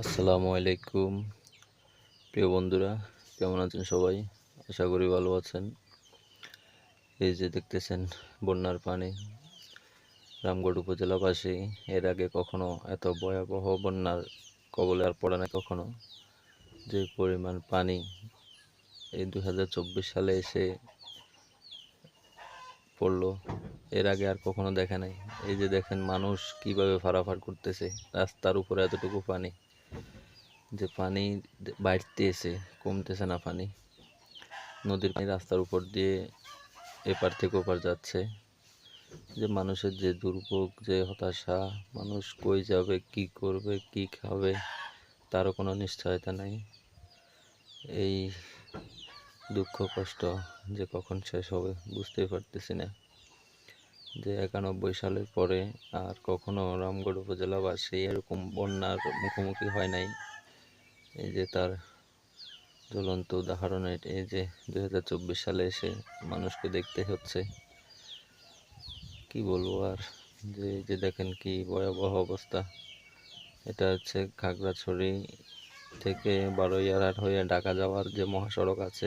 আসসালামু আলাইকুম। প্রিয় বন্ধুরা, কেমন আছেন সবাই? আশা করি ভালো আছেন। এই যে দেখতেছেন বন্যার পানি রামগড় উপজেলা পাশে এর আগে কখনো এত ভয়াবহ বন্যার কবলে আর পড়ে না কখনো। যে পরিমাণ পানি এই দু হাজার চব্বিশ সালে এসে পড়ল, এর আগে আর কখনো দেখা নাই। এই যে দেখেন মানুষ কীভাবে ফারাফার করতেছে, রাস্তার উপরে এতটুকু পানি। যে পানি বাড়তেছে কমতেছে না পানি, নদীর পানি রাস্তার উপর দিয়ে এপার থেকে ওপার যাচ্ছে। যে মানুষের যে দুর্ভোগ, যে হতাশা, মানুষ কই যাবে, কি করবে, কি খাবে, তারও কোনো নিশ্চয়তা নাই। এই দুঃখ, কষ্ট যে কখন শেষ হবে বুঝতেই পারতেছি না। যে একানব্বই সালের পরে আর কখনো রামগড় উপজেলাবাসী এরকম বন্যার মুখোমুখি হয় নাই। এই যে তার জ্বলন্ত উদাহরণ, এই যে দুই হাজার চব্বিশ সালে এসে মানুষকে দেখতে হচ্ছে। কি বলব আর? যে যে দেখেন কি ভয়াবহ অবস্থা। এটা হচ্ছে খাগড়াছড়ি থেকে বারোইয়ারহাট হয়ে ঢাকা যাওয়ার যে মহাসড়ক আছে।